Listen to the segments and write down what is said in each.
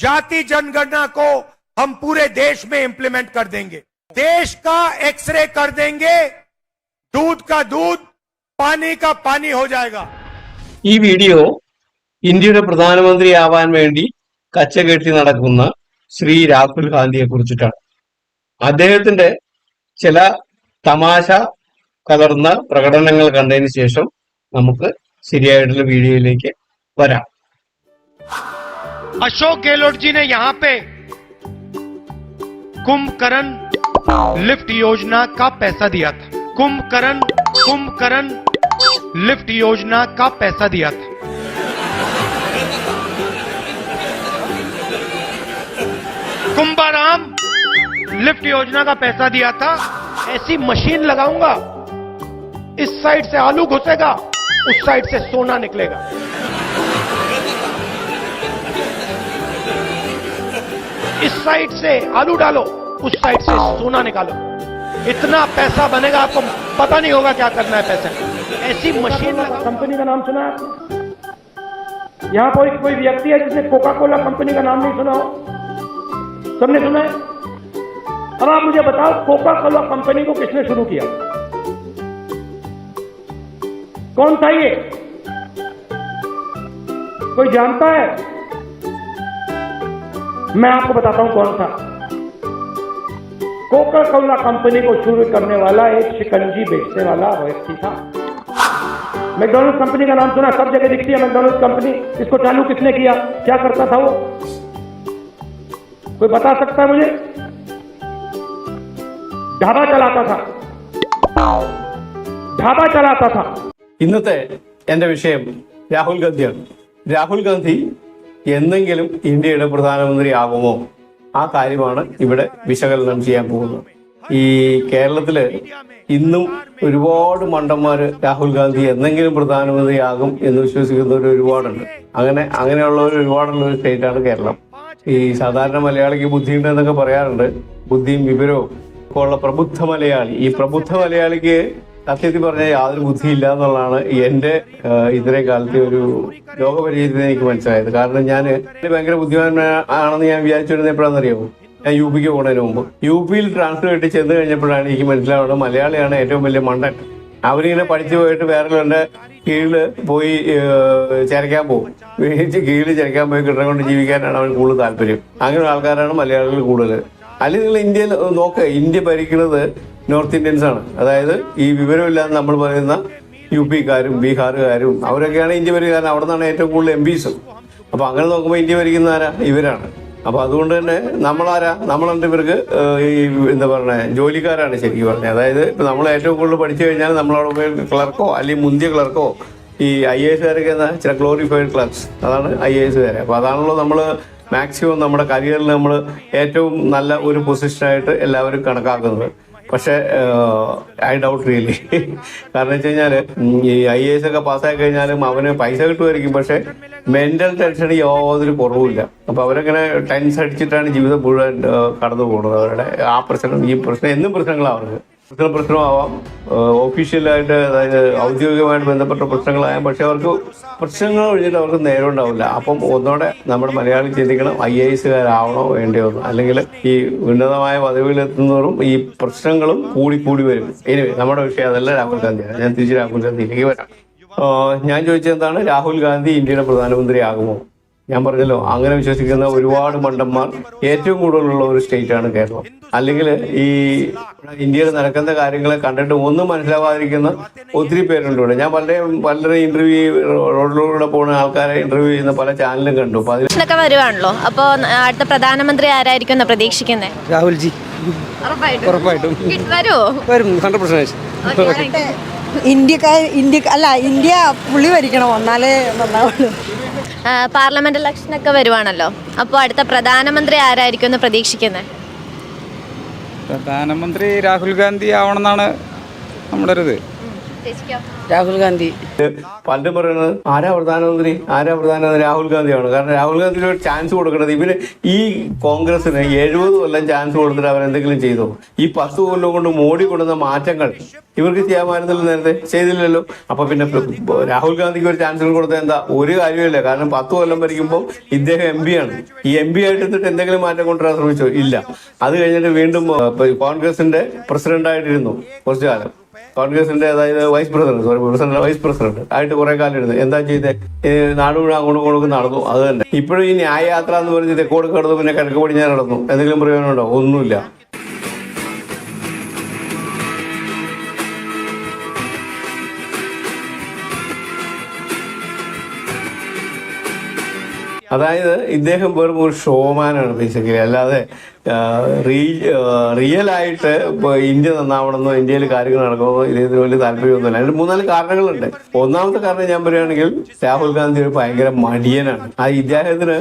जाति जनगणना को हम पूरे देश में इंप्लीमेंट कर देंगे देश का एक्सरे कर देंगे दूध का दूध पानी का पानी हो जाएगा ഈ വീഡിയോ ഇന്ത്യയുടെ പ്രധാനമന്ത്രിയാവാൻ വേണ്ടി കച്ചകെട്ടി നടക്കുന്ന ശ്രീ രാഹുൽ ഗാന്ധിയെ കുറിച്ചിട്ടാണ് അദ്ദേഹത്തിന്റെ ചില തമാശ കലർന്ന പ്രകടനങ്ങൾ കണ്ടതിന് ശേഷം നമുക്ക് ശരിയായിട്ടുള്ള വീഡിയോയിലേക്ക് വരാം अशोक गहलोत जी ने यहाँ पे कुंभकर्ण लिफ्ट योजना का पैसा दिया था। कुंभकर्ण कुंभकर्ण लिफ्ट योजना का पैसा दिया था। कुंभाराम लिफ्ट योजना का पैसा दिया था। ऐसी मशीन लगाऊँगा, इस साइड से आलू घुसेगा, उस साइड से सोना निकलेगा। इस साइड से आलू डालो, उस साइड से सोना निकालो। इतना पैसा बनेगा आपको, पता नहीं होगा क्या करना है पैसे। ऐसी मशीन कंपनी का नाम सुना है? यहाँ कोई कोई व्यक्ति है जिसने कोका कोला कंपनी का नाम नहीं सुना हो। सबने सुना है? अब आप मुझे बताओ कोका कोला कंपनी को किसने शुरू किया? कौन था ये? कोई जानता है? मैं आपको बताता हूं कौन था कोका कोला कंपनी को शुरू करने वाला एक शिकंजी बेचने वाला व्यक्ति था मैकडोनल्ड कंपनी का नाम सुना सब जगह दिखती है मैकडोनल्ड कंपनी इसको चालू किसने किया क्या करता था वो कोई बता सकता है मुझे ढाबा चलाता था ढाबा चलाता था ഇന്നത്തെ എന്റെ വിഷയം രാഹുൽ ഗാന്ധിയാണ് രാഹുൽ ഗാന്ധി എന്തെങ്കിലും ഇന്ത്യയുടെ പ്രധാനമന്ത്രി ആകുമോ ആ കാര്യമാണ് ഇവിടെ വിശകലനം ചെയ്യാൻ പോകുന്നത്. ഈ കേരളത്തിൽ ഇന്നും ഒരുപാട് മണ്ടന്മാര് രാഹുൽ ഗാന്ധി എന്തെങ്കിലും പ്രധാനമന്ത്രി ആകും എന്ന് വിശ്വസിക്കുന്നവർ ഒരുപാടുണ്ട്. അങ്ങനെ അങ്ങനെയുള്ളവർ ഒരുപാടുള്ള ഒരു സ്റ്റേറ്റാണ് കേരളം. ഈ സാധാരണ മലയാളിക്ക് ബുദ്ധിയുണ്ട് എന്നൊക്കെ പറയാറുണ്ട്. ബുദ്ധിയും വിവരവും ഒക്കെ ഉള്ള പ്രബുദ്ധ മലയാളി. ഈ പ്രബുദ്ധ മലയാളിക്ക് സത്യത്തിൽ പറഞ്ഞാൽ യാതൊരു ബുദ്ധിയില്ല എന്നുള്ളതാണ് ആഹ്, ഇത്രയും കാലത്തെ ഒരു ലോകപരിചയത്തിൽ എനിക്ക് മനസ്സിലായത്. കാരണം ഞാൻ ഭയങ്കര ബുദ്ധിമാൻ ആണെന്ന് ഞാൻ വിചാരിച്ചിരുന്ന എപ്പോഴാണെന്നറിയാമോ ഞാൻ യു പിക്ക് പോകുന്നതിന് മുമ്പ്. യു പിയിൽ ട്രാൻസ്ഫർ കിട്ടി ചെന്ന് കഴിഞ്ഞപ്പോഴാണ് എനിക്ക് മനസ്സിലാവുന്നത് മലയാളിയാണ് ഏറ്റവും വലിയ മണ്ടൻ. അവരിങ്ങനെ പഠിച്ചു പോയിട്ട് വേറെ കീഴിൽ പോയി ചരക്കാൻ പോകും. കീഴിൽ ചരക്കാൻ പോയി കിട്ടണം കൊണ്ട് ജീവിക്കാനാണ് അവന് കൂടുതൽ താല്പര്യം. അങ്ങനെ ആൾക്കാരാണ് മലയാളികൾ കൂടുതൽ. അല്ലെങ്കിൽ നിങ്ങൾ ഇന്ത്യയിൽ നോക്കുക ഇന്ത്യ ഭരിക്കുന്നത് നോർത്ത് ഇന്ത്യൻസ് ആണ്. അതായത് ഈ വിവരമില്ലാതെ നമ്മൾ പറയുന്ന യു പിക്കാരും ബീഹാറുകാരും അവരൊക്കെയാണ് ഇന്ത്യ ഭരിക്കുക കാരണം അവിടെ നിന്നാണ് ഏറ്റവും കൂടുതൽ എം പിസും അപ്പൊ അങ്ങനെ നോക്കുമ്പോൾ ഇന്ത്യ ഭരിക്കുന്ന ആരാ ഇവരാണ്. അപ്പോൾ അതുകൊണ്ട് തന്നെ നമ്മളാരാ? നമ്മളെന്ത് ഇവർക്ക് ഈ എന്താ പറയുക ജോലിക്കാരാണ് ശരിക്കും പറഞ്ഞത്. അതായത് ഇപ്പൊ നമ്മൾ ഏറ്റവും കൂടുതൽ പഠിച്ചു കഴിഞ്ഞാൽ നമ്മളവിടെ പോയി ക്ലർക്കോ അല്ലെങ്കിൽ മുന്തിയ ക്ലർക്കോ ഈ ഐ എ എസുകാരൊക്കെ എന്താ? ചില ഗ്ലോറിഫൈഡ് ക്ലർക്സ് അതാണ് ഐ എ എസുകാരെ അപ്പൊ അതാണല്ലോ നമ്മൾ മാക്സിമം നമ്മുടെ കരിയറിൽ നമ്മൾ ഏറ്റവും നല്ല ഒരു പൊസിഷനായിട്ട് എല്ലാവരും കണക്കാക്കുന്നത്. പക്ഷെ ഐ ഡൗട്ട് റിയലി കാരണം വെച്ച് കഴിഞ്ഞാൽ ഈ ഐ എസ് ഒക്കെ പാസ്സായി കഴിഞ്ഞാലും അവന് പൈസ കിട്ടുമായിരിക്കും. പക്ഷെ മെന്റൽ ടെൻഷൻ യാതൊരു കുറവുമില്ല അപ്പൊ അവരങ്ങനെ ടെൻസ് അടിച്ചിട്ടാണ് ജീവിതം മുഴുവൻ കടന്നു പോകുന്നത് അവരുടെ ആ പ്രശ്നം ഈ പ്രശ്നം എന്നും പ്രശ്നങ്ങളാണ് അവർക്ക്. പ്രശ്നം പ്രശ്നമാവാം. ഒഫീഷ്യലായിട്ട് അതായത് ഔദ്യോഗികമായിട്ട് ബന്ധപ്പെട്ട പ്രശ്നങ്ങളായാലും പക്ഷെ അവർക്ക് പ്രശ്നങ്ങൾ ഒഴിഞ്ഞിട്ട് അവർക്ക് നേരം ഉണ്ടാവില്ല. അപ്പം ഒന്നോടെ നമ്മുടെ മലയാളി ചിന്തിക്കണം ഐ എ എസുകാരാവണോ വന്നു അല്ലെങ്കിൽ ഈ ഉന്നതമായ പദവിയിലെത്തുന്നവരും ഈ പ്രശ്നങ്ങളും കൂടി കൂടി വരും. ഇനി നമ്മുടെ വിഷയം അതല്ല രാഹുൽ ഗാന്ധിയാണ് ഞാൻ തിരിച്ച് രാഹുൽ ഗാന്ധിയിലേക്ക് വരാം. ഞാൻ ചോദിച്ചത് എന്താണ്? രാഹുൽ ഗാന്ധി ഇന്ത്യയുടെ പ്രധാനമന്ത്രി ആകുമോ ഞാൻ പറഞ്ഞല്ലോ അങ്ങനെ വിശ്വസിക്കുന്ന ഒരുപാട് മണ്ടന്മാർ ഏറ്റവും കൂടുതലുള്ള ഒരു സ്റ്റേറ്റ് ആണ് കേരളം. അല്ലെങ്കിൽ ഈ ഇന്ത്യയിൽ നടക്കുന്ന കാര്യങ്ങളെ കണ്ടിട്ട് ഒന്നും മനസ്സിലാവാതിരിക്കുന്ന ഒത്തിരി പേരുണ്ട് ഇവിടെ. ഞാൻ പലരെയും പലരെ ഇന്റർവ്യൂ റോഡിലൂടെ പോകുന്ന ആൾക്കാരെ ഇന്റർവ്യൂ ചെയ്യുന്ന പല ചാനലും കണ്ടു. അപ്പൊ വരുവാണല്ലോ. അപ്പോൾ അടുത്ത പ്രധാനമന്ത്രി ആരായിരിക്കും പ്രതീക്ഷിക്കുന്നത് രാഹുൽജി. ഉറപ്പായിട്ടും. വരും ഹൺഡ്രഡ് പെർസെന്റേജ് ഇന്ത്യക്കാർ ഇന്ത്യ അല്ല ഇന്ത്യ പുളി ഭരിക്കണം എന്നാലേ നന്നാവുള്ളൂ പാർലമെന്റ് ഇലക്ഷനൊക്കെ വരുവാണല്ലോ അപ്പോൾ അടുത്ത പ്രധാനമന്ത്രി ആരായിരിക്കും എന്ന് പ്രതീക്ഷിക്കുന്നത് പ്രധാനമന്ത്രി രാഹുൽ ഗാന്ധി ആവണമെന്നാണ് നമ്മുടെ ഒരു ഇത് രാഹുൽ ഗാന്ധി. പണ്ട് പറയുന്നത് ആരാ പ്രധാനമന്ത്രി? ആരാ പ്രധാനമന്ത്രി? രാഹുൽ ഗാന്ധിയാണ്. കാരണം രാഹുൽ ഗാന്ധിന് ഒരു ചാൻസ് കൊടുക്കണത് ഇവർ ഈ കോൺഗ്രസിന് എഴുപത് കൊല്ലം ചാൻസ് കൊടുത്തിട്ട് അവരെന്തെങ്കിലും ചെയ്തു? ഈ പത്ത് കൊല്ലം കൊണ്ട് മോഡി കൊണ്ടുവന്ന മാറ്റങ്ങൾ ഇവർക്ക് ചെയ്യാമായിരുന്നല്ലോ നേരത്തെ? ചെയ്തില്ലല്ലോ. അപ്പൊ പിന്നെ രാഹുൽ ഗാന്ധിക്ക് ഒരു ചാൻസ് കൊടുത്ത എന്താ? ഒരു കാര്യമില്ല കാരണം പത്ത് കൊല്ലം ഭരിക്കുമ്പോൾ ഇദ്ദേഹം എം പി ആണ്. ഈ എം പി ആയിട്ട് എന്നിട്ട് എന്തെങ്കിലും മാറ്റം കൊണ്ടുവരാൻ ശ്രമിച്ചോ? ഇല്ല. അത് കഴിഞ്ഞിട്ട് വീണ്ടും കോൺഗ്രസിന്റെ പ്രസിഡന്റ് ആയിട്ടിരുന്നു കുറച്ചു കാലം കോൺഗ്രസിന്റെ അതായത് vice president sorry president vice president ആയിട്ട് കുറെ കാലം എടുത്തു എന്താ ചെയ്തേ? നാട് മുഴുവൻ അങ്ങോട്ടും ഇങ്ങോട്ടും നടന്നു. അത് തന്നെ. ഇപ്പോഴും ഈ ന്യായയാത്ര എന്ന് പറഞ്ഞ് തെക്കോട് കടന്നു പിന്നെ കിഴക്ക് പടിഞ്ഞാറ് നടന്നു. എന്തെങ്കിലും പ്രയോജനമുണ്ടോ ഒന്നുമില്ല. അതായത് ഇദ്ദേഹം വെറും ഒരു ഷോമാനാണ് ബേസിക്കലി അല്ലാതെ റിയൽ ആയിട്ട് ഇപ്പോൾ ഇന്ത്യ നന്നാവണമെന്നോ ഇന്ത്യയിൽ കാര്യങ്ങൾ നടക്കുമെന്നോ ഇദ്ദേഹത്തിന് വലിയ താല്പര്യമൊന്നുമില്ല. അതിന് മൂന്നാൽ കാരണങ്ങളുണ്ട്. ഒന്നാമത്തെ കാരണം ഞാൻ പറയുകയാണെങ്കിൽ രാഹുൽ ഗാന്ധി ഒരു ഭയങ്കര മടിയനാണ്. ആ ഇദ്ദേഹത്തിന്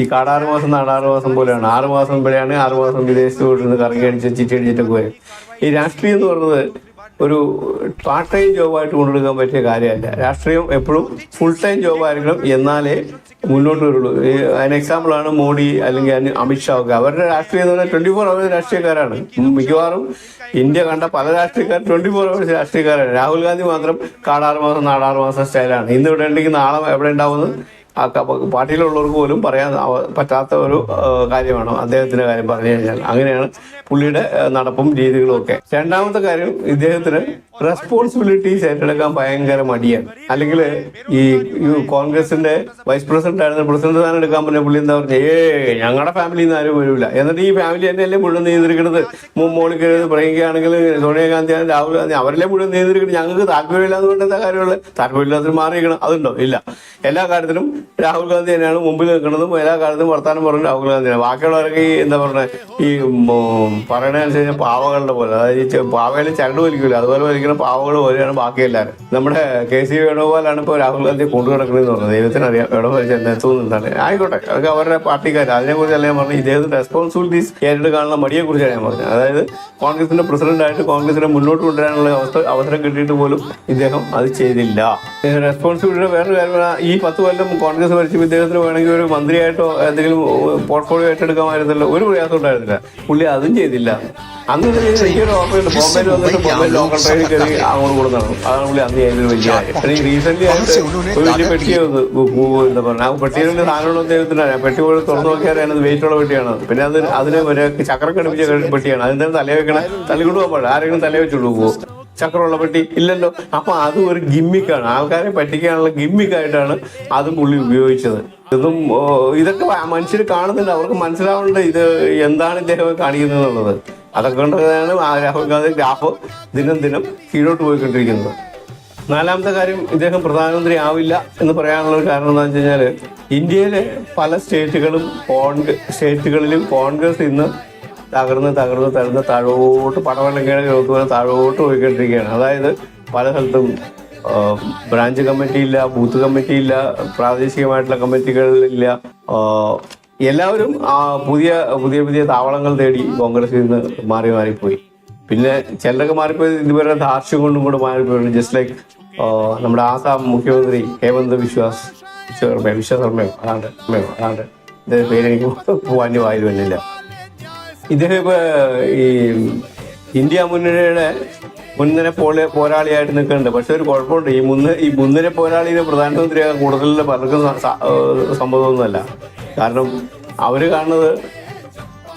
ഈ കാടാറ് മാസം നാടാറ് മാസം പോലെയാണ്. ആറ് മാസം വരെയാണ് ആറ് മാസം വിദേശത്ത് പോയിട്ട് കറങ്ങി അടിച്ച് ചിറ്റി അടിച്ചിട്ടൊക്കെ വരും ഈ രാഷ്ട്രീയം എന്ന് പറയുന്നത് ഒരു പാർട്ട് ടൈം ജോബായിട്ട് കൊണ്ടെടുക്കാൻ പറ്റിയ കാര്യമല്ല. രാഷ്ട്രീയം എപ്പോഴും ഫുൾ ടൈം ജോബായിരിക്കണം എന്നാലേ മുന്നോട്ട് വരുള്ളൂ. അതിന് എക്സാമ്പിളാണ് മോഡി അല്ലെങ്കിൽ അമിത്ഷാ ഒക്കെ. അവരുടെ രാഷ്ട്രീയം എന്ന് പറഞ്ഞാൽ ട്വന്റി ഫോർ അവേഴ്സ് രാഷ്ട്രീയക്കാരാണ്. മിക്കവാറും ഇന്ത്യ കണ്ട പല രാഷ്ട്രീയക്കാർ ട്വന്റി ഫോർ അവേഴ്സ് രാഷ്ട്രീയക്കാരാണ്. രാഹുൽ ഗാന്ധി മാത്രം കാടാറ് മാസം നാടാറ് മാസം സ്റ്റൈലാണ്. ഇന്ന് ഇവിടെ ഉണ്ടെങ്കിൽ നാളെ എവിടെ ഉണ്ടാവുന്നത് ആ പാർട്ടിയിലുള്ളവർക്ക് പോലും പറയാൻ പറ്റാത്ത ഒരു കാര്യമാണ് അദ്ദേഹത്തിന്റെ കാര്യം പറഞ്ഞു കഴിഞ്ഞാൽ. അങ്ങനെയാണ് പുള്ളിയുടെ നടപ്പും രീതികളും ഒക്കെ. രണ്ടാമത്തെ കാര്യം ഇദ്ദേഹത്തിന് റെസ്പോൺസിബിലിറ്റീസ് ഏറ്റെടുക്കാൻ ഭയങ്കര മടിയാണ്. അല്ലെങ്കിൽ ഈ കോൺഗ്രസിന്റെ വൈസ് പ്രസിഡന്റ് ആയിരുന്ന പ്രസിഡന്റ് സ്ഥാനം എടുക്കാൻ പറഞ്ഞ പുള്ളി എന്താ പറഞ്ഞു ഏ ഞങ്ങളുടെ ഫാമിലിയിൽ നിന്ന് ആരും വരില്ല എന്നിട്ട് ഈ ഫാമിലി തന്നെയല്ലേ മുഴുവൻ നിയന്ത്രിക്കുന്നത് കയറി പറയുകയാണെങ്കിൽ സോണിയാഗാന്ധി രാഹുൽ ഗാന്ധി അവരല്ലേ മുഴുവൻ നിയന്ത്രിക്കുന്നത് ഞങ്ങൾക്ക് താല്പര്യമില്ലാതെ എന്ന് എന്താ കാര്യമുള്ളത്? താല്പര്യമില്ലാത്തതിന് മാറിയിരിക്കണം. അതുണ്ടോ? ഇല്ല. എല്ലാ കാര്യത്തിലും രാഹുൽ ഗാന്ധി തന്നെയാണ് മുമ്പിൽ നിൽക്കുന്നതും എല്ലാ കാലത്തും വർത്താനം പറഞ്ഞ രാഹുൽ ഗാന്ധിയാണ് ബാക്കിയുള്ളവരൊക്കെ ഈ എന്താ പറയുക ഈ പറയണ അനുസരിച്ച് പാവകളുടെ പോലെ. അതായത് പാവയിൽ ചരട് വലിക്കില്ല അതുപോലെ വലിക്കുന്ന പാവകൾ പോലെയാണ് ബാക്കി എല്ലാവരും. നമ്മുടെ കെ സി വേണുഗോപാലാണ് ഇപ്പോൾ രാഹുൽ ഗാന്ധി കൊണ്ടു കിടക്കണമെന്ന് പറഞ്ഞത്. ദൈവത്തിന് അറിയാം വേണുഗോപാൽ എന്താണ്. ആയിക്കോട്ടെ അതൊക്കെ അവരുടെ പാർട്ടിക്കാർ അതിനെക്കുറിച്ചല്ല ഞാൻ പറഞ്ഞു ഇദ്ദേഹത്തിന് റെസ്പോൺസിബിലിറ്റീസ് ഏറ്റെടുക്കാനുള്ള മടിയെ കുറിച്ചാണ് ഞാൻ പറഞ്ഞത്. അതായത് കോൺഗ്രസിന്റെ പ്രസിഡന്റ് ആയിട്ട് കോൺഗ്രസിനെ മുന്നോട്ട് കൊണ്ടുവരാനുള്ള അവസ്ഥ അവസരം കിട്ടിയിട്ട് പോലും ഇദ്ദേഹം അത് ചെയ്തില്ല. റെസ്പോൺസിബിലിറ്റിയുടെ വേറൊരു കാര്യം പറഞ്ഞാൽ ഈ പത്ത് കൊല്ലം കോൺഗ്രസ് ഭരിച്ചപ്പോൾ ഇദ്ദേഹത്തിന് വേണമെങ്കിൽ ഒരു മന്ത്രിയായിട്ടോ എന്തെങ്കിലും പോർട്ട്ഫോളിയോ ഏറ്റെടുക്കാമായിരുന്നല്ലോ. ഒരു പ്രയാസം ഉണ്ടായിരുന്നില്ല. പുള്ളി അതും ചെയ്തില്ല. അന്ന് എനിക്കൊരു ഓർമ്മയുണ്ട് ബോംബെയിൽ വന്നിട്ട് ബോംബെ ലോക്കൽ ട്രെയിനിൽ കയറി അങ്ങോട്ട് കൂടെ നടന്നു അതാണ് പുള്ളി അന്ന് ചെയ്തൊരു വലിയ കാര്യം. റീസെന്റ് ആയിട്ട് ഒരു വലിയ എന്താ പറയുക ആ ദൈവത്തിന് അറിയാം പെട്ടി പോലെ തുറന്നു നോക്കിയാൽ വെയിറ്റുള്ള വെയിറ്റ് ഉള്ള പെട്ടിയാണ് പിന്നെ അത് അതിന് ഒരു ചക്രം കടുപ്പിച്ച പെട്ടിയാണ്. അതിന്റെ തല വെക്കണ. പോകാൻ പാടില്ല. ആരെങ്കിലും തല വെച്ചുള്ളൂ പോകും. ചക്രമുള്ള പെട്ടി ഇല്ലല്ലോ. അപ്പൊ അത് ഒരു ഗിമ്മിക്കാണ്. ആൾക്കാരെ പറ്റിക്കാനുള്ള ഗിമ്മിക്കായിട്ടാണ് അത് പുള്ളി ഉപയോഗിച്ചത്. ഇതും ഇതൊക്കെ മനുഷ്യർ കാണുന്നുണ്ട്. അവർക്ക് മനസ്സിലാവുന്നുണ്ട് ഇത് എന്താണ് ഇദ്ദേഹം കാണിക്കുന്നത് എന്നുള്ളത്. അതൊക്കെ കൊണ്ടാണ് രാഹുൽ ഗാന്ധി ഗ്രാഫ് ദിനം ദിനം കീഴോട്ട് പോയിക്കൊണ്ടിരിക്കുന്നത്. നാലാമത്തെ കാര്യം ഇദ്ദേഹം പ്രധാനമന്ത്രി ആവില്ല എന്ന് പറയാനുള്ള ഒരു കാരണം എന്താണെന്ന് വെച്ച് കഴിഞ്ഞാൽ ഇന്ത്യയിലെ പല സ്റ്റേറ്റുകളും കോൺഗ്രസ് സ്റ്റേറ്റുകളിലും കോൺഗ്രസ് ഇന്ന് തകർന്ന് തകർന്ന് തകർന്ന് താഴോട്ട് പടവെള്ളക്കേട് പോലെ താഴോട്ട് പോയിക്കൊണ്ടിരിക്കുകയാണ്. അതായത് പല സ്ഥലത്തും ബ്രാഞ്ച് കമ്മിറ്റി ഇല്ല ബൂത്ത് കമ്മിറ്റി ഇല്ല പ്രാദേശികമായിട്ടുള്ള കമ്മിറ്റികളില്ല എല്ലാവരും പുതിയ പുതിയ പുതിയ താവളങ്ങൾ തേടി കോൺഗ്രസിൽ നിന്ന് മാറി മാറിപ്പോയി പിന്നെ ചിലരൊക്കെ മാറിപ്പോയത് ഇതുവരെ ധാർഷ്യം കൊണ്ടും കൂടെ മാറിപ്പോയിട്ടുണ്ട്. ജസ്റ്റ് ലൈക്ക് നമ്മുടെ ആസാം മുഖ്യമന്ത്രി ഹേമന്ത് വിശ്വാസ് വിശ്വകർമ്മ വിശ്വകർമ്മയോ അതാണ്ട് അതാണ്ട്. ഇതിന്റെ പേരെനിക്ക് പോവാൻ വായിൽ വന്നില്ല. ഇദ്ദേഹം ഈ ഇന്ത്യ മുന്നണിയുടെ മുൻനിര പോലെ പോരാളിയായിട്ട് നിൽക്കുന്നുണ്ട്. പക്ഷെ ഒരു കുഴപ്പമുണ്ട്. ഈ മുന്ന ഈ മുൻനിര പോരാളിയുടെ പ്രധാനമന്ത്രിയാകാൻ കൂടുതൽ പലർക്കും സംഭവമൊന്നുമല്ല കാരണം അവർ കാണുന്നത്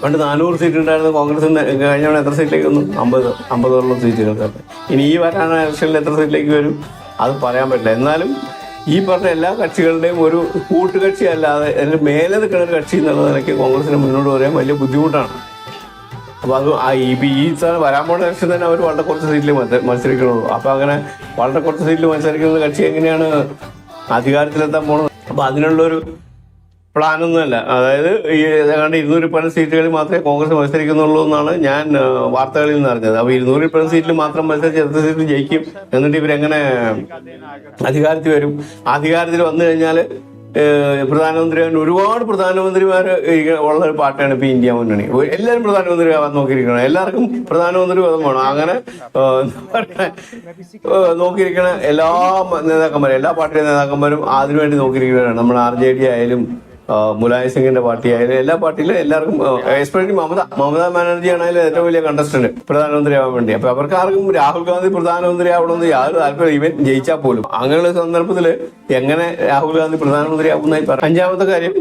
പണ്ട് നാനൂറ് സീറ്റ് ഉണ്ടായിരുന്ന കോൺഗ്രസിന് കഴിഞ്ഞ എത്ര സീറ്റിലേക്ക് വന്നു അമ്പത് അമ്പതോളം സീറ്റുകൾക്ക് ഇനി ഈ വരാന ഇലക്ഷനിൽ എത്ര സീറ്റിലേക്ക് വരും? അത് പറയാൻ പറ്റില്ല. എന്നാലും ഈ പറഞ്ഞ എല്ലാ കക്ഷികളുടെയും ഒരു കൂട്ടുകക്ഷി അല്ലാതെ അതിന് മേലെ നിൽക്കുന്ന ഒരു കക്ഷി എന്നുള്ള നിലയ്ക്ക് കോൺഗ്രസിന് മുന്നോട്ട് പറയാൻ വലിയ ബുദ്ധിമുട്ടാണ്. അപ്പൊ അത് ഈ സാധനം വരാൻ പോണ ലക്ഷ്യം തന്നെ അവർ വളരെ കുറച്ച് സീറ്റിൽ മത്സരിക്കുന്നുള്ളൂ അപ്പോൾ അപ്പൊ അങ്ങനെ വളരെ കുറച്ച് സീറ്റിൽ മത്സരിക്കുന്ന കക്ഷി എങ്ങനെയാണ് അധികാരത്തിലെത്താൻ പോണത്? അപ്പൊ അതിനുള്ളൊരു പ്ലാനൊന്നുമല്ല. അതായത് ഈ ഏതാണ്ട് ഇരുന്നൂറ് പരം സീറ്റുകളിൽ മാത്രമേ കോൺഗ്രസ് മത്സരിക്കുന്നുള്ളൂ എന്നാണ് ഞാൻ വാർത്തകളിൽ നിന്ന് അറിഞ്ഞത്. അപ്പൊ ഇരുന്നൂറിൽ പരം സീറ്റിൽ മാത്രം മത്സരിച്ച് എത്ര സീറ്റ് ജയിക്കും? എന്നിട്ട് ഇവരെങ്ങനെ അധികാരത്തിൽ വരും? അധികാരത്തിൽ വന്നു കഴിഞ്ഞാൽ പ്രധാനമന്ത്രി ഒരുപാട് പ്രധാനമന്ത്രിമാർ ഉള്ള ഒരു പാർട്ടിയാണ് ഇപ്പൊ ഇന്ത്യ മുന്നണി. എല്ലാവരും പ്രധാനമന്ത്രി ആവാൻ നോക്കിയിരിക്കണം. എല്ലാവർക്കും പ്രധാനമന്ത്രി പദം വേണം. അങ്ങനെ നോക്കിയിരിക്കണ എല്ലാ നേതാക്കന്മാരും എല്ലാ പാർട്ടി നേതാക്കന്മാരും അതിനുവേണ്ടി നോക്കിയിരിക്കുകയാണ് നമ്മുടെ ആർ ജെ ഡി ആയാലും മുലായം സിംഗിന്റെ പാർട്ടി ആയാലും എല്ലാ പാർട്ടിയിലും എല്ലാവർക്കും എസ്പെഷ്യലി മമത മമതാ ബാനർജി ആണെങ്കിലും ഏറ്റവും വലിയ കണ്ടസ്റ്റന്റ് പ്രധാനമന്ത്രി ആവാൻ വേണ്ടി. അപ്പൊ അവർക്ക് ആർക്കും രാഹുൽ ഗാന്ധി പ്രധാനമന്ത്രി ആവണമെന്ന് യാതൊരു താല്പര്യം ഇവൻ ജയിച്ചാൽ പോലും. അങ്ങനെയുള്ള സന്ദർഭത്തിൽ എങ്ങനെ രാഹുൽ ഗാന്ധി പ്രധാനമന്ത്രി ആവുന്നതായി പറയും അഞ്ചാമത്തെ കാര്യം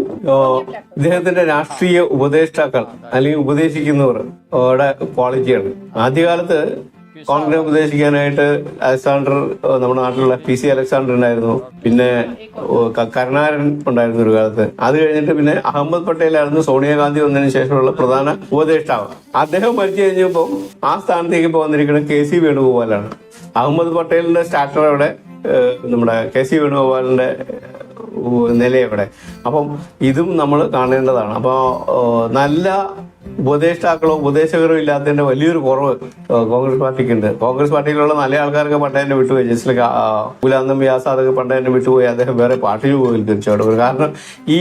ഇദ്ദേഹത്തിന്റെ രാഷ്ട്രീയ ഉപദേഷ്ടാക്കൾ അല്ലെങ്കിൽ ഉപദേശിക്കുന്നവർ ക്വാളിറ്റിയാണ് ആദ്യകാലത്ത് കോൺഗ്രസ് ഉപദേശിക്കാനായിട്ട് അലക്സാണ്ടർ നമ്മുടെ നാട്ടിലുള്ള പി സി അലക്സാണ്ടർ ഉണ്ടായിരുന്നു. പിന്നെ കരുണാരൻ ഉണ്ടായിരുന്നു ഒരു കാലത്ത്. അത് കഴിഞ്ഞിട്ട് പിന്നെ അഹമ്മദ് പട്ടേലായിരുന്നു സോണിയാഗാന്ധി വന്നതിന് ശേഷമുള്ള പ്രധാന ഉപദേഷ്ടാവ്. അദ്ദേഹം മരിച്ചു കഴിഞ്ഞപ്പോൾ ആ സ്ഥാനത്തേക്ക് ഇപ്പോൾ കെ സി വേണുഗോപാലാണ്. അഹമ്മദ് പട്ടേലിന്റെ സ്റ്റാർട്ടർ അവിടെ നമ്മുടെ കെ സി വേണുഗോപാലിന്റെ നിലയവിടെ. അപ്പം ഇതും നമ്മൾ കാണേണ്ടതാണ്. അപ്പോൾ നല്ല ഉപദേഷ്ടാക്കളോ ഉപദേശകരോ ഇല്ലാത്തതിന്റെ വലിയൊരു കുറവ് കോൺഗ്രസ് പാർട്ടിക്കുണ്ട്. കോൺഗ്രസ് പാർട്ടിയിലുള്ള നല്ല ആൾക്കാരൊക്കെ പണ്ട് തന്നെ വിട്ടുപോയി ജസ്റ്റ് ലൈക്ക് ഗുലാം നബി ആസാദ് ഒക്കെ പണ്ട് വിട്ടുപോയി. അദ്ദേഹം വേറെ പാർട്ടിയിൽ പോയി തീർച്ചയായിട്ടും കാരണം ഈ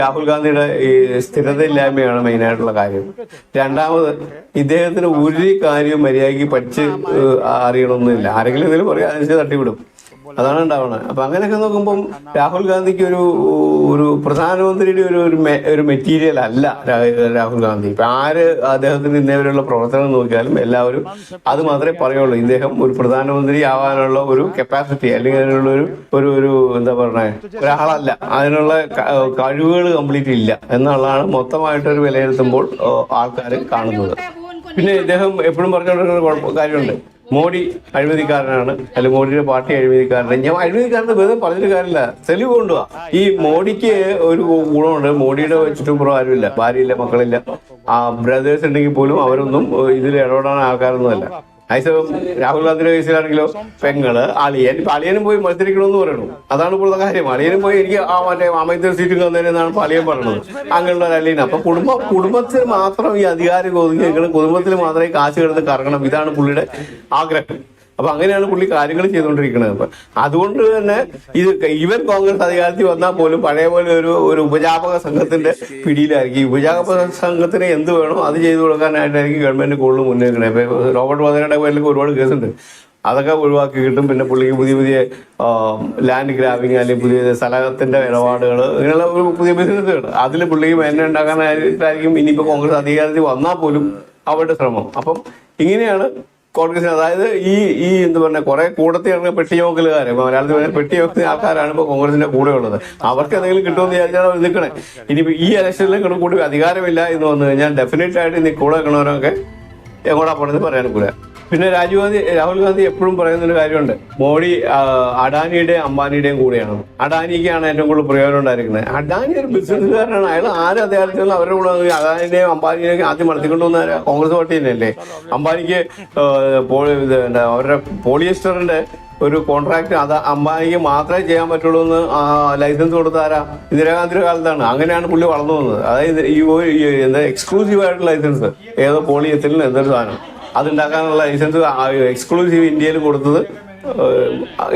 രാഹുൽ ഗാന്ധിയുടെ ഈ സ്ഥിരതയില്ലായ്മയാണ് മെയിനായിട്ടുള്ള കാര്യം. രണ്ടാമത് ഇദ്ദേഹത്തിന് ഒരു കാര്യവും മര്യാദയ്ക്ക് പഠിച്ച് അറിയണമെന്നില്ല ആരെങ്കിലും എന്തെങ്കിലും പറയാം തട്ടിവിടും. അതാണ് ഉണ്ടാവുന്നത് അപ്പൊ അങ്ങനെയൊക്കെ നോക്കുമ്പോൾ രാഹുൽ ഗാന്ധിക്ക് ഒരു ഒരു പ്രധാനമന്ത്രിയുടെ ഒരു ഒരു മെറ്റീരിയൽ അല്ല രാഹുൽ ഗാന്ധി. ഇപ്പൊ ആര് അദ്ദേഹത്തിന് ഇന്നേവരെയുള്ള പ്രവർത്തനം നോക്കിയാലും എല്ലാവരും അത് മാത്രമേ പറയുള്ളൂ. ഇദ്ദേഹം ഒരു പ്രധാനമന്ത്രി ആവാനുള്ള ഒരു കപ്പാസിറ്റി അല്ലെങ്കിൽ അതിനുള്ള ഒരു ഒരു ഒരു എന്താ പറയണേ ഒരാളല്ല. അതിനുള്ള കഴിവുകൾ കംപ്ലീറ്റ് ഇല്ല എന്നുള്ളതാണ് മൊത്തമായിട്ടൊരു വിലയിരുത്തുമ്പോൾ ആൾക്കാർ കാണുന്നത്. പിന്നെ ഇദ്ദേഹം എപ്പോഴും പറഞ്ഞുകൊണ്ടിരിക്കുന്ന കാര്യമുണ്ട്. മോഡി അഴിമതിക്കാരനാണ്. അല്ലെ മോഡിയുടെ പാർട്ടി അഴിമതിക്കാരനാണ്. ഞാൻ അഴിമതിക്കാരനെ വെറുതെ പറഞ്ഞിട്ട് കാര്യമില്ല. തെളിവ് കൊണ്ടുപോവാ ഈ മോഡിക്ക് ഒരു ഗുണമുണ്ട്. മോഡിയുടെ ചുറ്റുപുറം ആരുമില്ല. ഭാര്യയില്ല മക്കളില്ല. ആ ബ്രദേഴ്സ് ഉണ്ടെങ്കിൽ പോലും അവരൊന്നും ഇതിൽ ഇടപെടാൻ ആൾക്കാരൊന്നുമല്ല. അതേസമയം രാഹുൽ ഗാന്ധിയുടെ കേസിലാണെങ്കിലോ പെങ്ങൾ അളിയൻ. അളിയനും പോയി മത്സരിക്കണമെന്ന് പറയണു. അതാണ് ഇപ്പോഴത്തെ കാര്യം. അളിയനും പോയി എനിക്ക് ആ മറ്റേ അമൈത്തർ സീറ്റ് തന്നേനെന്നാണ് അളിയൻ പറയുന്നത് അങ്ങനെയുള്ള അളിയൻ അപ്പൊ കുടുംബ കുടുംബത്തിൽ മാത്രം ഈ അധികാരം ഒതുങ്ങി കുടുംബത്തിൽ മാത്രമേ കാശ് കിടന്ന് കറങ്ങണം. ഇതാണ് പുള്ളിയുടെ ആഗ്രഹം. അപ്പൊ അങ്ങനെയാണ് പുള്ളി കാര്യങ്ങൾ ചെയ്തുകൊണ്ടിരിക്കുന്നത് അപ്പൊ അതുകൊണ്ട് തന്നെ ഇത് ഈവൻ കോൺഗ്രസ് അധികാരത്തിൽ വന്നാൽ പോലും പഴയ പോലെ ഒരു ഒരു ഉപജാപക സംഘത്തിന്റെ പിടിയിലായിരിക്കും. ഉപജാപക സംഘത്തിന് എന്ത് വേണോ അത് ചെയ്തു കൊടുക്കാനായിട്ടായിരിക്കും ഗവൺമെന്റ് കൂടുതൽ മുന്നേക്കുന്നത് ഇപ്പൊ റോബർട്ട് വധനയുടെ പേരിലൊക്കെ ഒരുപാട് കേസുണ്ട്. അതൊക്കെ ഒഴിവാക്കി കിട്ടും. പിന്നെ പുള്ളിക്ക് പുതിയ പുതിയ ലാൻഡ് ഗ്രാബിങ് അല്ലെങ്കിൽ പുതിയ സ്ഥലത്തിന്റെ ഇടപാടുകൾ ഇങ്ങനെയുള്ള ഒരു പുതിയ ബിസിനസ്സുകൾ അതിൽ പുള്ളിക്ക് മേന്മ ഉണ്ടാക്കാനായിട്ടായിരിക്കും ഇനിയിപ്പോ കോൺഗ്രസ് അധികാരത്തിൽ വന്നാൽ പോലും അവരുടെ ശ്രമം. അപ്പം ഇങ്ങനെയാണ് കോൺഗ്രസിന് അതായത് ഈ ഈ എന്താ പറഞ്ഞ കുറെ കൂടത്തി ഇറങ്ങിയ പെട്ടിയോക്കലുകാര് ഇപ്പൊ മലയാളത്തിൽ പറഞ്ഞ പെട്ടിയോക്കുന്ന ആൾക്കാരാണ് ഇപ്പൊ കോൺഗ്രസിന്റെ കൂടെ ഉള്ളത്. അവർക്ക് എന്തെങ്കിലും കിട്ടുമെന്ന് വിചാരിച്ചാൽ അവർ നിൽക്കണേ ഇനി ഈ ഇലക്ഷനിൽ കൂടി അധികാരമില്ല എന്ന് വന്നു കഴിഞ്ഞാൽ ഡെഫിനറ്റ് ആയിട്ട് ഇനി കൂടെ നിൽക്കണവരൊക്കെ എങ്ങോട്ടാ പോണെന്ന് പറയാനൊക്കില്ല പിന്നെ രാജീവ് ഗാന്ധി രാഹുൽ ഗാന്ധി എപ്പോഴും പറയുന്ന ഒരു കാര്യമുണ്ട്. മോഡി അഡാനിയുടെയും അംബാനിയുടെയും കൂടെയാണ്. അഡാനിക്കാണ് ഏറ്റവും കൂടുതൽ പ്രയോജനം ഉണ്ടായിരിക്കുന്നത്. അഡാനി ഒരു ബിസിനസ്സുകാരനാണ്. അയാൾ ആര് അദ്ദേഹത്തിൽ അവരുടെ കൂടെ അഡാനിയുടെയും അംബാനിയുടെയും ആദ്യം നടത്തിക്കൊണ്ട് വന്ന കോൺഗ്രസ് പാർട്ടി തന്നെയല്ലേ? അംബാനിക്ക് അവരുടെ പോളിയസ്റ്ററിന്റെ ഒരു കോൺട്രാക്ട് അത് അംബാനിക്ക് മാത്രമേ ചെയ്യാൻ പറ്റുള്ളൂ എന്ന് ലൈസൻസ് കൊടുത്താരാ ഇന്ദിരാഗാന്ധിയുടെ കാലത്താണ്. അങ്ങനെയാണ് പുള്ളി വളർന്നു വന്നത്. അതായത് ഈ എന്താ എക്സ്ക്ലൂസീവ് ആയിട്ടുള്ള ലൈസൻസ്. ഏതോ പോളിയത്തിൽ എന്തൊരു സാധനം. അതുണ്ടാക്കാനുള്ള ലൈസൻസ് എക്സ്ക്ലൂസീവ് ഇന്ത്യയിൽ കൊടുത്തത്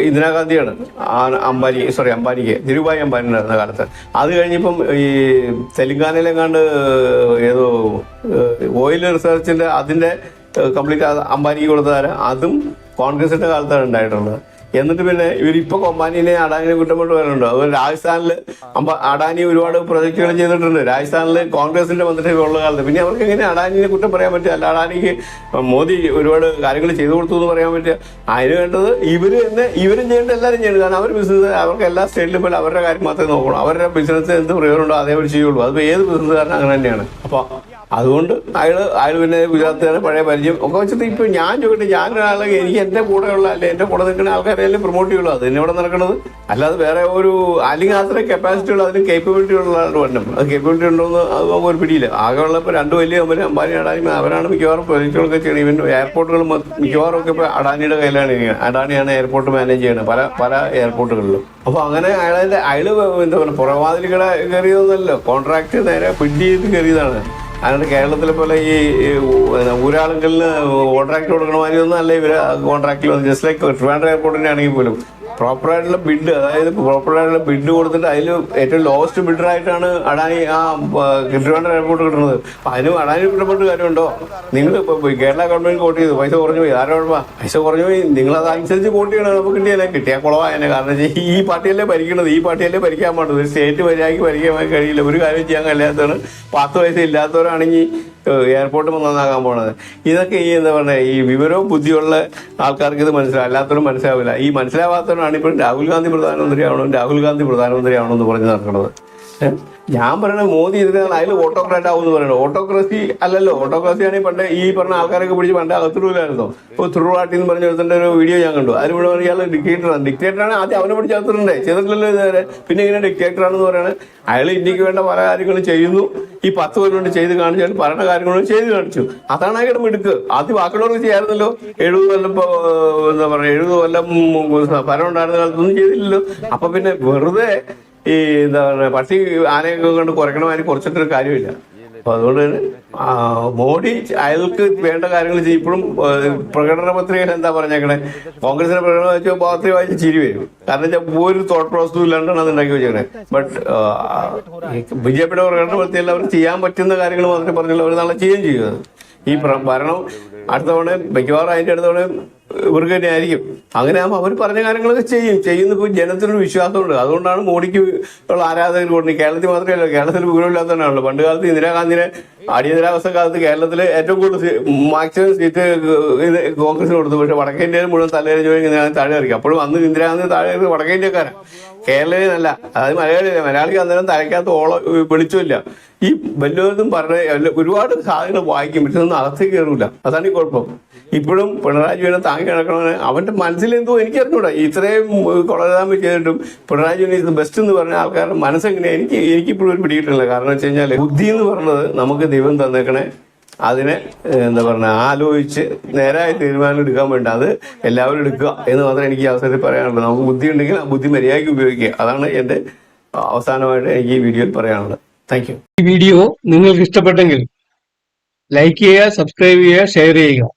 ഇന്ദിരാഗാന്ധിയാണ്. അംബാനി സോറി അംബാനിക്ക് ധിരുഭായ് അംബാനി ഉണ്ടായിരുന്ന കാലത്ത്. അത് കഴിഞ്ഞിപ്പം ഈ തെലുങ്കാനയിലെങ്ങാണ്ട് ഏതോ ഓയിൽ റിസർച്ചിന്റെ അതിന്റെ കംപ്ലീറ്റ് അംബാനിക്ക് കൊടുത്തതാണ് അതും കോൺഗ്രസിന്റെ കാലത്താണ് ഉണ്ടായിട്ടുള്ളത്. എന്നിട്ട് പിന്നെ ഇവരിപ്പോ കൊമ്പാനിയിലെ അഡാനിനെ കുറ്റപ്പെട്ട് വരുന്നുണ്ട് അതുപോലെ രാജസ്ഥാനിൽ അഡാനി ഒരുപാട് പ്രൊജക്ടുകൾ ചെയ്തിട്ടുണ്ട്. രാജസ്ഥാനിൽ കോൺഗ്രസിന്റെ മന്ത്രിസഭ ഉള്ള കാലത്ത്. പിന്നെ അവർക്ക് എങ്ങനെ അഡാനിനെ കുറ്റം പറയാൻ പറ്റുക? അല്ല അഡാനിക്ക് മോദി ഒരുപാട് കാര്യങ്ങൾ ചെയ്തു കൊടുത്തു എന്ന് പറയാൻ പറ്റുക. അതിന് വേണ്ടത് ഇവർ തന്നെ ഇവരും ചെയ്യേണ്ട എല്ലാവരും ചെയ്യണം കാരണം അവർ ബിസിനസ് അവർക്ക് എല്ലാ സ്റ്റേറ്റിലും പോലെ അവരുടെ കാര്യം മാത്രമേ നോക്കുള്ളൂ. അവരുടെ ബിസിനസ് എന്ത് പ്രയോജനമുണ്ടോ അതേ അവർ ചെയ്യുള്ളൂ. അത് ഏത് ബിസിനസ്സുകാരനും അങ്ങനെ തന്നെയാണ്. അപ്പോൾ അതുകൊണ്ട് അയാൾ അയാൾ പിന്നെ ഗുജറാത്തുകാരെ പഴയ പരിചയം ഒക്കെ വെച്ചിട്ട് ഇപ്പൊ ഞാൻ ചോദിക്കട്ടെ ഞാൻ ഒരാളെ എനിക്ക് എന്റെ കൂടെ ഉള്ള അല്ലെ എന്റെ കൂടെ നിൽക്കുന്ന ആൾക്കാരെല്ലാം പ്രൊമോട്ട് ചെയ്യുള്ളൂ? അത് ഇവിടെ നടക്കുന്നത് അല്ലാതെ വേറെ ഒരു അല്ലെങ്കിൽ അത്ര കപ്പാസിറ്റി ഉള്ള അതിന് കേപ്പബിലിറ്റി ഉള്ള ആളുടെ വരണം അത് കേപ്പബിലിറ്റി ഉണ്ടോ എന്ന് അത് ഒരു പിടിയില്ല. ആകെ ഉള്ളപ്പോൾ രണ്ട് വലിയ കമ്പനി അംബാനി അഡാനി അവരാണ് മിക്കവാറും പ്രൊജക്റ്റുകളൊക്കെ ചെയ്യണം എയർപോർട്ടുകൾ മിക്കവാറും ഒക്കെ ഇപ്പോൾ അഡാനിയുടെ കയ്യിലാണ് ഇരിക്കുന്നത്. എയർപോർട്ട് മാനേജ് ചെയ്യുന്നത് പല പല എയർപോർട്ടുകളിലും അപ്പോൾ അങ്ങനെ അയാളെ അയാൾ എന്താ പറയുക പുറവാതിലുകളെ കയറിയതൊന്നുമല്ലോ. കോൺട്രാക്ട് നേരെ പിടി ചെയ്ത് കയറിയതാണ്. അതുകൊണ്ട് കേരളത്തിലെ പോലെ ഈ ഊരാളുകളിൽ കോൺട്രാക്ട് കൊടുക്കണമാതിരി ഒന്നും അല്ല ഇവർ കോൺട്രാക്റ്റിൽ വന്ന് ജസ്റ്റ് ലൈക്ക് ട്രിവാൻഡ്രം എയർപോർട്ടിന്റെ ആണെങ്കിൽ പോലും. പ്രോപ്പറായിട്ടുള്ള ബിഡ് അതായത് പ്രോപ്പറായിട്ടുള്ള ബിഡ് കൊടുത്തിട്ട് അതിൽ ഏറ്റവും ലോവസ്റ്റ് ബിഡറായിട്ടാണ് അഡാനി ആ ട്രിവാൻഡ്രം എയർപോർട്ട് കിട്ടുന്നത്. അപ്പം അതിന് അഡാനി ഇഷ്ടപ്പെട്ട് കാര്യമുണ്ടോ? നിങ്ങൾ കേരള ഗവൺമെന്റ് വോട്ട് ചെയ്തു പൈസ കുറഞ്ഞു പോയി. ആരോ കുഴപ്പമാ പൈസ കുറഞ്ഞു പോയി. നിങ്ങൾ അതനുസരിച്ച് വോട്ട് ചെയ്യണം നമുക്ക് കിട്ടിയാലേ. കിട്ടിയാൽ കുളവായനെ. കാരണം വെച്ചാൽ ഈ പാർട്ടിയല്ലേ ഭരിക്കണത്. ഈ പാർട്ടിയല്ലേ ഭരിക്കാൻ പാടുന്നത്. സ്റ്റേറ്റ് വരിയാക്കി ഭരിക്കാൻ കഴിയില്ല. ഒരു കാര്യം ചെയ്യാൻ കഴിയാത്തതാണ് പത്ത് വയസ്സ് ഇല്ലാത്തവരാണെങ്കിൽ എയർപോർട്ട് നന്നാക്കാൻ പോണത്. ഇതൊക്കെ ഈ എന്താ പറയുക ഈ വിവരവും ബുദ്ധിയുള്ള ആൾക്കാർക്ക് ഇത് മനസ്സിലാവും അല്ലാത്തവരും മനസ്സിലാവില്ല. ഈ മനസ്സിലാവാത്തവരാണ് ഇപ്പോൾ രാഹുൽ ഗാന്ധി പ്രധാനമന്ത്രിയാവണം രാഹുൽ ഗാന്ധി പ്രധാനമന്ത്രിയാവണം എന്ന് പറഞ്ഞ് നടക്കുന്നത്? ഞാൻ പറയണത് മോദി ഇതിനാണ് അതിൽ ഓട്ടോക്രാറ്റ് ആവും എന്ന് പറയുന്നത് ഓട്ടോക്രസി അല്ലല്ലോ. ഓട്ടോക്രസി ആണെങ്കിൽ പണ്ട് ഈ പറഞ്ഞ ആൾക്കാരൊക്കെ പിടിച്ച് പണ്ട് അകത്തിടൂലായിരുന്നോ? ഇപ്പോൾ ത്രുവാട്ടി എന്ന് പറഞ്ഞ ഒരുത്തന്റെ ഒരു വീഡിയോ ഞാൻ കണ്ടു. അതിൽ ഇവിടെ ഇയാൾ ഡിക്റ്റേറ്ററാണ് ഡിക്റ്റേറ്ററാണ് ആദ്യം അവനെ പിടിച്ച് അകത്തുണ്ടേ ചെയ്തിട്ടില്ലല്ലോ ഇതുവരെ. പിന്നെ ഇങ്ങനെ ഡിക്റ്റേറ്ററാണെന്ന് പറയുന്നത് അയാൾ ഇന്ത്യയ്ക്ക് വേണ്ട പല കാര്യങ്ങളും ചെയ്യുന്നു. ഈ പത്ത് കൊല്ലം കൊണ്ട് ചെയ്ത് കാണിച്ചാൽ പറയുന്ന കാര്യങ്ങളും ചെയ്ത് കാണിച്ചു. അതാണ് അയാളുടെ മിടുക്ക്. ആദ്യം ബാക്കിയുള്ളവർക്ക് ചെയ്യാറുണ്ടല്ലോ എഴുപത് കൊല്ലം ഇപ്പൊ എന്താ പറയുക എഴുപത് കൊല്ലം ഭരണം ഉണ്ടായിരുന്ന കാലത്തൊന്നും ചെയ്തില്ലല്ലോ. അപ്പൊ പിന്നെ വെറുതെ ഈ എന്താ പറയുക പട്ടി ആനയൊക്കെ കൊണ്ട് കുറയ്ക്കണമാതിരി കുറച്ചിട്ടൊരു കാര്യമില്ല. അപ്പൊ അതുകൊണ്ട് തന്നെ മോഡി അയാൾക്ക് വേണ്ട കാര്യങ്ങൾ ഇപ്പോഴും പ്രകടന പത്രികയിൽ എന്താ പറഞ്ഞേക്കണേ കോൺഗ്രസിന്റെ പ്രകടനം വെച്ചാൽ പത്രിക വായിച്ച് ചിരി വരും. കാരണം വെച്ചാൽ ഒരു തോട്ട് പ്രോസസ്സും ഇല്ലാണ്ടാണ് അത് ഉണ്ടാക്കി വെച്ചേക്കണേ. ബട്ട് ബി ജെ പിയുടെ പ്രകടന പത്രികയിൽ അവർ ചെയ്യാൻ പറ്റുന്ന കാര്യങ്ങൾ മാത്രമേ പറഞ്ഞുള്ളൂ. അവർ നാളെ ചെയ്യുകയും ചെയ്യുന്നത് ഈ ഭരണം അടുത്ത തവണ മിക്കവാറും അതിന്റെ അടുത്ത തവണ ഇവർക്ക് തന്നെ ആയിരിക്കും അങ്ങനെ ആകുമ്പോൾ അവർ പറഞ്ഞ കാര്യങ്ങളൊക്കെ ചെയ്യും. ചെയ്യുന്നപ്പോൾ ജനത്തിനൊരു വിശ്വാസമുണ്ട്. അതുകൊണ്ടാണ് മോഡിക്ക് ഉള്ള ആരാധകർ കൊണ്ട് കേരളത്തിൽ മാത്രമല്ല കേരളത്തിൽ വിവരമില്ലാത്തതാണല്ലോ പണ്ട് കാലത്ത് ഇന്ദിരാഗാന്ധിനെ അടിയന്തരാവസ്ഥ കാലത്ത് കേരളത്തിൽ ഏറ്റവും കൂടുതൽ മാക്സിമം സീറ്റ് കോൺഗ്രസ് കൊടുത്തു. പക്ഷേ വടക്കേ ഇന്ത്യയിൽ മുഴുവൻ ഇന്ദിരാഗാന്ധി താഴെ ഇറക്കി. അപ്പോഴും അന്ന് ഇന്ദിരാഗാന്ധി താഴെ ഇറക്കി വടക്കേ ഇന്ത്യക്കാരാണ്. കേരളീയനല്ല അതായത് മലയാളിയല്ല. മലയാളിക്ക് അന്നേരം തലയ്ക്കകത്ത് ഓളം വെളിച്ചമില്ല. ഈ വല്ലതും പറഞ്ഞ ഒരുപാട് സാധനങ്ങൾ വായിക്കും. പക്ഷെ ഒന്നും അകത്തേക്ക് കയറൂല. അതാണ് ഈ കുഴപ്പം. ഇപ്പോഴും പിണറായി വിജയനെ താങ്ങി കിടക്കണമെന്ന് അവന്റെ മനസ്സിലെന്തോ എനിക്ക് അറിഞ്ഞൂടാ ഇത്രയും കൊളരാമ ചെയ്തിട്ടും പിണറായി ഇത് ബെസ്റ്റ് എന്ന് പറഞ്ഞ ആൾക്കാരുടെ മനസ്സെങ്ങനെ എനിക്ക് എനിക്കിപ്പോഴും ഒരു പിടിയിട്ടില്ല കാരണം വെച്ച് കഴിഞ്ഞാൽ ബുദ്ധി എന്ന് പറഞ്ഞത് നമുക്ക് ദൈവം തന്നേക്കണേ. അതിനെ എന്താ പറയുക ആലോചിച്ച് നേരായ തീരുമാനം എടുക്കാൻ വേണ്ട. അത് എല്ലാവരും എടുക്കുക എന്ന് മാത്രം എനിക്ക് ഈ അവസരത്തിൽ പറയാനുള്ളൂ. നമുക്ക് ബുദ്ധി ഉണ്ടെങ്കിൽ ആ ബുദ്ധി മര്യാദയ്ക്ക് ഉപയോഗിക്കുക. അതാണ് എന്റെ അവസാനമായിട്ട് എനിക്ക് ഈ വീഡിയോയിൽ പറയാനുള്ളത്. താങ്ക് യു ഈ വീഡിയോ നിങ്ങൾക്ക് ഇഷ്ടപ്പെട്ടെങ്കിൽ ലൈക്ക് ചെയ്യുക സബ്സ്ക്രൈബ് ചെയ്യുക ഷെയർ ചെയ്യുക.